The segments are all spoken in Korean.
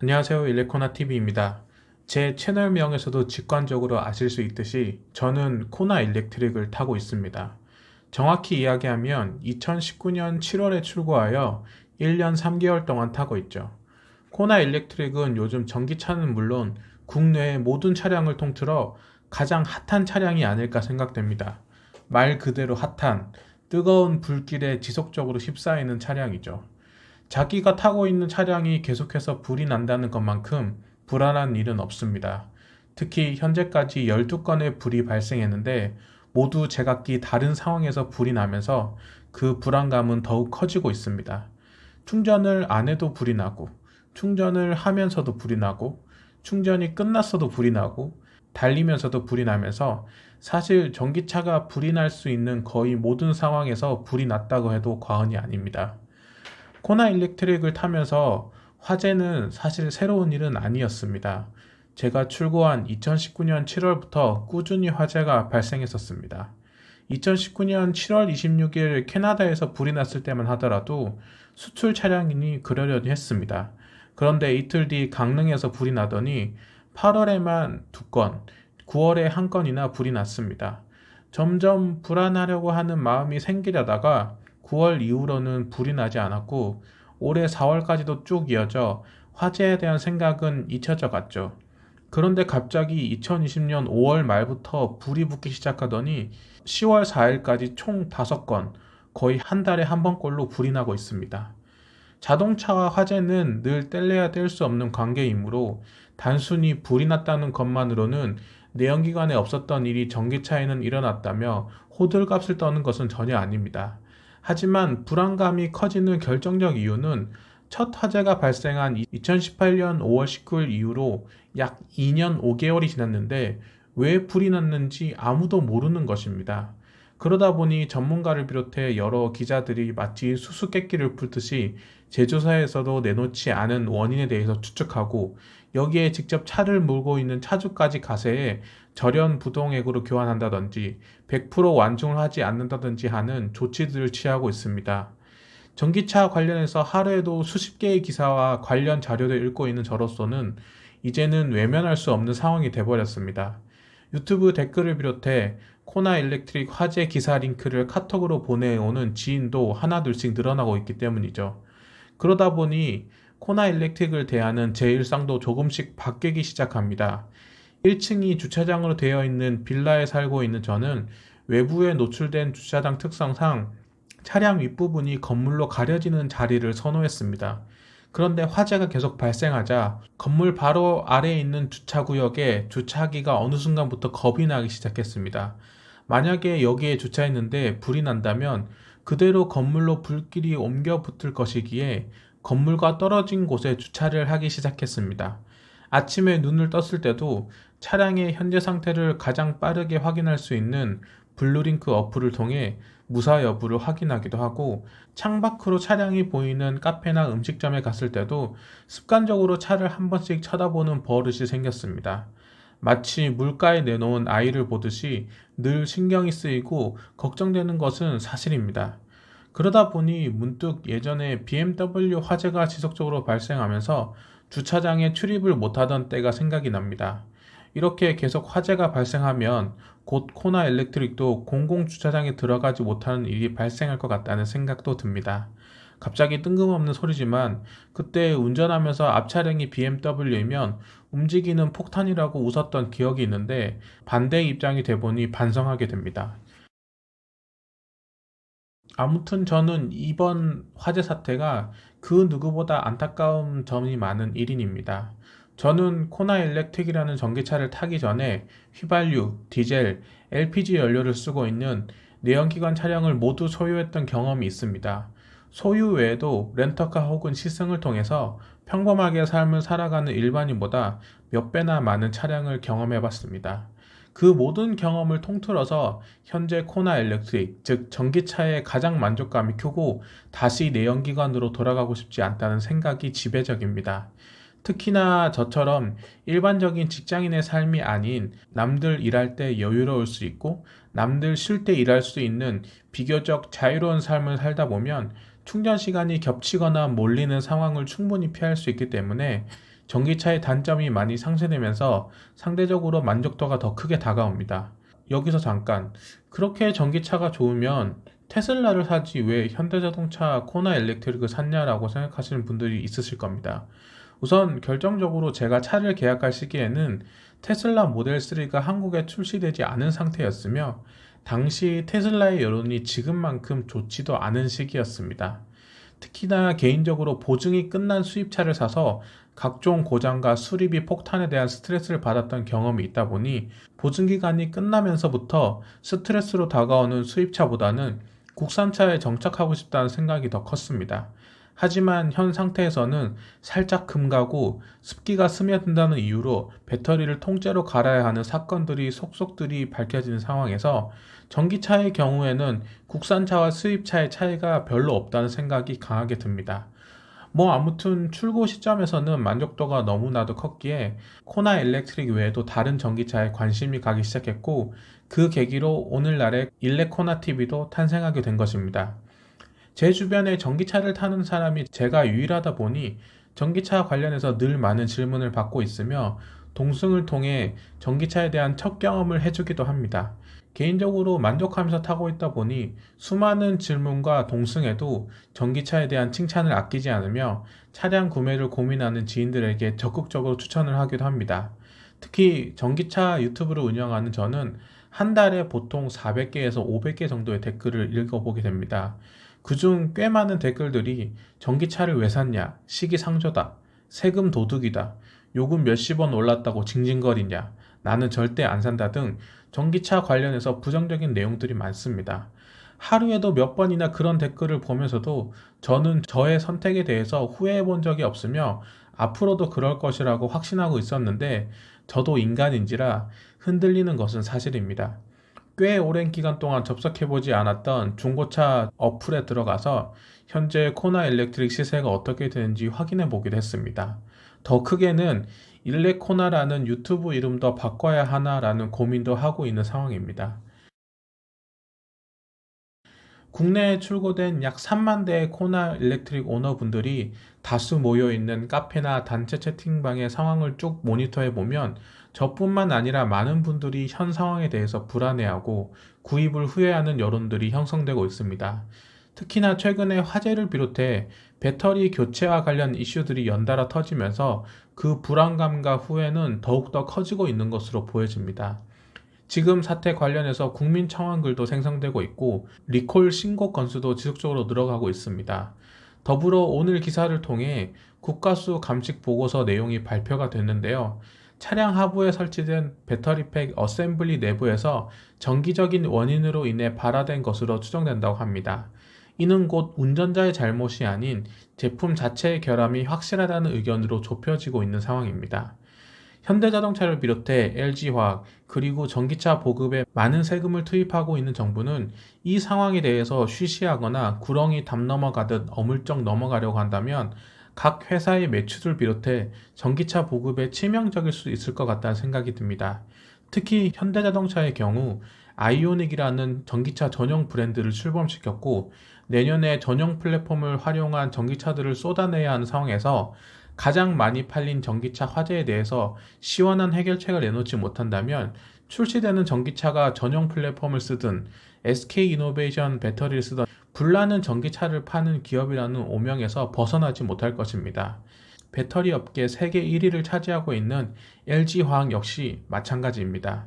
안녕하세요. 일레코나TV입니다. 제 채널명에서도 직관적으로 아실 수 있듯이 저는 코나 일렉트릭을 타고 있습니다. 정확히 이야기하면 2019년 7월에 출고하여 1년 3개월 동안 타고 있죠. 코나 일렉트릭은 요즘 전기차는 물론 국내의 모든 차량을 통틀어 가장 핫한 차량이 아닐까 생각됩니다. 말 그대로 핫한 뜨거운 불길에 지속적으로 휩싸이는 차량이죠. 자기가 타고 있는 차량이 계속해서 불이 난다는 것만큼 불안한 일은 없습니다. 특히 현재까지 12건의 불이 발생했는데 모두 제각기 다른 상황에서 불이 나면서 그 불안감은 더욱 커지고 있습니다. 충전을 안 해도 불이 나고, 충전을 하면서도 불이 나고, 충전이 끝났어도 불이 나고, 달리면서도 불이 나면서 사실 전기차가 불이 날 수 있는 거의 모든 상황에서 불이 났다고 해도 과언이 아닙니다. 코나 일렉트릭을 타면서 화재는 사실 새로운 일은 아니었습니다. 제가 출고한 2019년 7월부터 꾸준히 화재가 발생했었습니다. 2019년 7월 26일 캐나다에서 불이 났을 때만 하더라도 수출 차량이니 그러려니 했습니다. 그런데 이틀 뒤 강릉에서 불이 나더니 8월에만 두 건, 9월에 한 건이나 불이 났습니다. 점점 불안하려고 하는 마음이 생기려다가 9월 이후로는 불이 나지 않았고 올해 4월까지도 쭉 이어져 화재에 대한 생각은 잊혀져 갔죠. 그런데 갑자기 2020년 5월 말부터 불이 붙기 시작하더니 10월 4일까지 총 5건, 거의 한 달에 한 번꼴로 불이 나고 있습니다. 자동차와 화재는 늘 뗄래야 뗄 수 없는 관계이므로 단순히 불이 났다는 것만으로는 내연기관에 없었던 일이 전기차에는 일어났다며 호들갑을 떠는 것은 전혀 아닙니다. 하지만 불안감이 커지는 결정적 이유는 첫 화재가 발생한 2018년 5월 19일 이후로 약 2년 5개월이 지났는데 왜 불이 났는지 아무도 모르는 것입니다. 그러다 보니 전문가를 비롯해 여러 기자들이 마치 수수께끼를 풀듯이 제조사에서도 내놓지 않은 원인에 대해서 추측하고 여기에 직접 차를 몰고 있는 차주까지 가세해 절연 부동액으로 교환한다든지 100% 완충을 하지 않는다든지 하는 조치들을 취하고 있습니다. 전기차 관련해서 하루에도 수십 개의 기사와 관련 자료를 읽고 있는 저로서는 이제는 외면할 수 없는 상황이 돼버렸습니다. 유튜브 댓글을 비롯해 코나 일렉트릭 화재 기사 링크를 카톡으로 보내오는 지인도 하나둘씩 늘어나고 있기 때문이죠. 그러다 보니 코나 일렉트릭을 대하는 제 일상도 조금씩 바뀌기 시작합니다. 1층이 주차장으로 되어 있는 빌라에 살고 있는 저는 외부에 노출된 주차장 특성상 차량 윗부분이 건물로 가려지는 자리를 선호했습니다. 그런데 화재가 계속 발생하자 건물 바로 아래에 있는 주차구역에 주차하기가 어느 순간부터 겁이 나기 시작했습니다. 만약에 여기에 주차했는데 불이 난다면 그대로 건물로 불길이 옮겨 붙을 것이기에 건물과 떨어진 곳에 주차를 하기 시작했습니다. 아침에 눈을 떴을 때도 차량의 현재 상태를 가장 빠르게 확인할 수 있는 블루링크 어플을 통해 무사 여부를 확인하기도 하고 창밖으로 차량이 보이는 카페나 음식점에 갔을 때도 습관적으로 차를 한 번씩 쳐다보는 버릇이 생겼습니다. 마치 물가에 내놓은 아이를 보듯이 늘 신경이 쓰이고 걱정되는 것은 사실입니다. 그러다 보니 문득 예전에 BMW 화재가 지속적으로 발생하면서 주차장에 출입을 못하던 때가 생각이 납니다. 이렇게 계속 화재가 발생하면 곧 코나 엘렉트릭도 공공주차장에 들어가지 못하는 일이 발생할 것 같다는 생각도 듭니다. 갑자기 뜬금없는 소리지만 그때 운전하면서 앞 차량이 BMW이면 움직이는 폭탄이라고 웃었던 기억이 있는데 반대 입장이 돼보니 반성하게 됩니다. 아무튼 저는 이번 화재 사태가 그 누구보다 안타까운 점이 많은 1인입니다. 저는 코나 일렉틱이라는 전기차를 타기 전에 휘발유, 디젤, LPG 연료를 쓰고 있는 내연기관 차량을 모두 소유했던 경험이 있습니다. 소유 외에도 렌터카 혹은 시승을 통해서 평범하게 삶을 살아가는 일반인보다 몇 배나 많은 차량을 경험해 봤습니다. 그 모든 경험을 통틀어서 현재 코나 일렉트릭, 즉 전기차에 가장 만족감이 크고 다시 내연기관으로 돌아가고 싶지 않다는 생각이 지배적입니다. 특히나 저처럼 일반적인 직장인의 삶이 아닌 남들 일할 때 여유로울 수 있고 남들 쉴 때 일할 수 있는 비교적 자유로운 삶을 살다 보면 충전 시간이 겹치거나 몰리는 상황을 충분히 피할 수 있기 때문에 전기차의 단점이 많이 상쇄되면서 상대적으로 만족도가 더 크게 다가옵니다. 여기서 잠깐 그렇게 전기차가 좋으면 테슬라를 사지 왜 현대자동차 코나 일렉트릭을 샀냐라고 생각하시는 분들이 있으실 겁니다. 우선 결정적으로 제가 차를 계약할 시기에는 테슬라 모델 3가 한국에 출시되지 않은 상태였으며 당시 테슬라의 여론이 지금만큼 좋지도 않은 시기였습니다. 특히나 개인적으로 보증이 끝난 수입차를 사서 각종 고장과 수리비 폭탄에 대한 스트레스를 받았던 경험이 있다 보니 보증기간이 끝나면서부터 스트레스로 다가오는 수입차보다는 국산차에 정착하고 싶다는 생각이 더 컸습니다. 하지만 현 상태에서는 살짝 금가고 습기가 스며든다는 이유로 배터리를 통째로 갈아야 하는 사건들이 속속들이 밝혀지는 상황에서 전기차의 경우에는 국산차와 수입차의 차이가 별로 없다는 생각이 강하게 듭니다. 뭐 아무튼 출고 시점에서는 만족도가 너무나도 컸기에 코나 일렉트릭 외에도 다른 전기차에 관심이 가기 시작했고 그 계기로 오늘날의 일렉코나 TV도 탄생하게 된 것입니다. 제 주변에 전기차를 타는 사람이 제가 유일하다 보니 전기차 관련해서 늘 많은 질문을 받고 있으며 동승을 통해 전기차에 대한 첫 경험을 해주기도 합니다. 개인적으로 만족하면서 타고 있다 보니 수많은 질문과 동승에도 전기차에 대한 칭찬을 아끼지 않으며 차량 구매를 고민하는 지인들에게 적극적으로 추천을 하기도 합니다. 특히 전기차 유튜브를 운영하는 저는 한 달에 보통 400개에서 500개 정도의 댓글을 읽어보게 됩니다. 그중 꽤 많은 댓글들이 전기차를 왜 샀냐, 시기상조다, 세금 도둑이다, 요금 몇십 원 올랐다고 징징거리냐, 나는 절대 안 산다 등 전기차 관련해서 부정적인 내용들이 많습니다. 하루에도 몇 번이나 그런 댓글을 보면서도 저는 저의 선택에 대해서 후회해 본 적이 없으며 앞으로도 그럴 것이라고 확신하고 있었는데 저도 인간인지라 흔들리는 것은 사실입니다. 꽤 오랜 기간 동안 접속해보지 않았던 중고차 어플에 들어가서 현재 코나 일렉트릭 시세가 어떻게 되는지 확인해 보기도 했습니다. 더 크게는 일렉코나라는 유튜브 이름도 바꿔야 하나라는 고민도 하고 있는 상황입니다. 국내에 출고된 약 3만 대의 코나 일렉트릭 오너분들이 다수 모여 있는 카페나 단체 채팅방의 상황을 쭉 모니터해 보면 저뿐만 아니라 많은 분들이 현 상황에 대해서 불안해하고 구입을 후회하는 여론들이 형성되고 있습니다. 특히나 최근에 화재를 비롯해 배터리 교체와 관련 이슈들이 연달아 터지면서 그 불안감과 후회는 더욱더 커지고 있는 것으로 보여집니다. 지금 사태 관련해서 국민 청원 글도 생성되고 있고 리콜 신고 건수도 지속적으로 늘어가고 있습니다. 더불어 오늘 기사를 통해 국가수 감식 보고서 내용이 발표가 됐는데요. 차량 하부에 설치된 배터리팩 어셈블리 내부에서 정기적인 원인으로 인해 발화된 것으로 추정된다고 합니다. 이는 곧 운전자의 잘못이 아닌 제품 자체의 결함이 확실하다는 의견으로 좁혀지고 있는 상황입니다. 현대자동차를 비롯해 LG화학 그리고 전기차 보급에 많은 세금을 투입하고 있는 정부는 이 상황에 대해서 쉬쉬하거나 구렁이 담 넘어가듯 어물쩍 넘어가려고 한다면 각 회사의 매출을 비롯해 전기차 보급에 치명적일 수 있을 것 같다는 생각이 듭니다. 특히 현대자동차의 경우 아이오닉이라는 전기차 전용 브랜드를 출범시켰고 내년에 전용 플랫폼을 활용한 전기차들을 쏟아내야 하는 상황에서 가장 많이 팔린 전기차 화재에 대해서 시원한 해결책을 내놓지 못한다면 출시되는 전기차가 전용 플랫폼을 쓰든 SK 이노베이션 배터리를 쓰던 불나는 전기차를 파는 기업이라는 오명에서 벗어나지 못할 것입니다. 배터리 업계 세계 1위를 차지하고 있는 LG화학 역시 마찬가지입니다.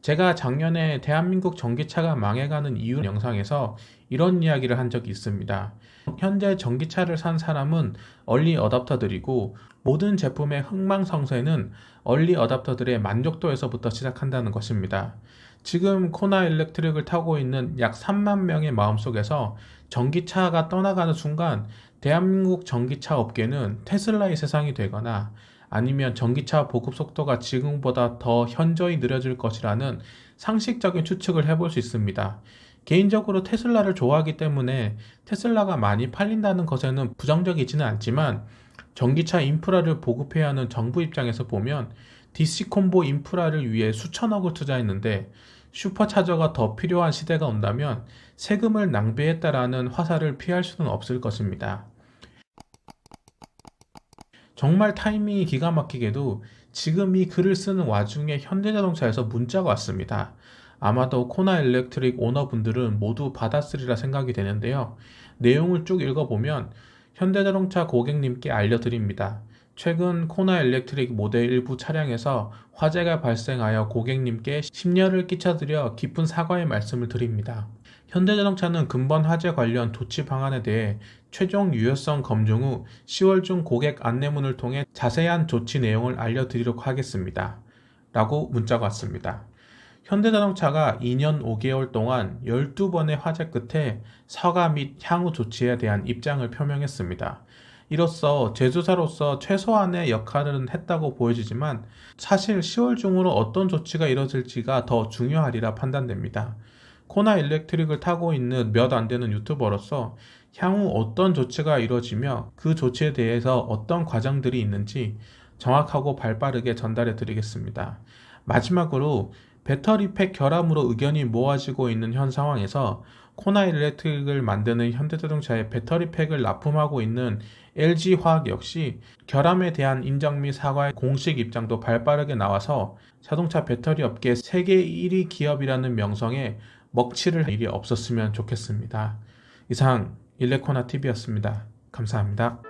제가 작년에 대한민국 전기차가 망해가는 이유 영상에서 이런 이야기를 한 적이 있습니다. 현재 전기차를 산 사람은 얼리 어답터들이고 모든 제품의 흥망성쇠는 얼리 어답터들의 만족도에서부터 시작한다는 것입니다. 지금 코나 일렉트릭을 타고 있는 약 3만 명의 마음속에서 전기차가 떠나가는 순간 대한민국 전기차 업계는 테슬라의 세상이 되거나 아니면 전기차 보급 속도가 지금보다 더 현저히 느려질 것이라는 상식적인 추측을 해볼 수 있습니다. 개인적으로 테슬라를 좋아하기 때문에 테슬라가 많이 팔린다는 것에는 부정적이지는 않지만 전기차 인프라를 보급해야 하는 정부 입장에서 보면 DC 콤보 인프라를 위해 수천억을 투자했는데 슈퍼차저가 더 필요한 시대가 온다면 세금을 낭비했다라는 화살을 피할 수는 없을 것입니다. 정말 타이밍이 기가 막히게도 지금 이 글을 쓰는 와중에 현대자동차에서 문자가 왔습니다. 아마도 코나 일렉트릭 오너분들은 모두 받았으리라 생각이 되는데요. 내용을 쭉 읽어보면 현대자동차 고객님께 알려드립니다. 최근 코나 일렉트릭 모델 일부 차량에서 화재가 발생하여 고객님께 심려를 끼쳐드려 깊은 사과의 말씀을 드립니다. 현대자동차는 근본 화재 관련 조치 방안에 대해 최종 유효성 검증 후 10월 중 고객 안내문을 통해 자세한 조치 내용을 알려드리도록 하겠습니다. 라고 문자가 왔습니다. 현대자동차가 2년 5개월 동안 12번의 화재 끝에 사과 및 향후 조치에 대한 입장을 표명했습니다. 이로써 제조사로서 최소한의 역할은 했다고 보여지지만 사실 10월 중으로 어떤 조치가 이뤄질지가 더 중요하리라 판단됩니다. 코나 일렉트릭을 타고 있는 몇 안 되는 유튜버로서 향후 어떤 조치가 이뤄지며 그 조치에 대해서 어떤 과정들이 있는지 정확하고 발빠르게 전달해 드리겠습니다. 마지막으로 배터리 팩 결함으로 의견이 모아지고 있는 현 상황에서 코나 일렉트릭을 만드는 현대자동차의 배터리 팩을 납품하고 있는 LG화학 역시 결함에 대한 인정 및 사과의 공식 입장도 발빠르게 나와서 자동차 배터리 업계 세계 1위 기업이라는 명성에 먹칠을 할 일이 없었으면 좋겠습니다. 이상 일레코나 TV였습니다. 감사합니다.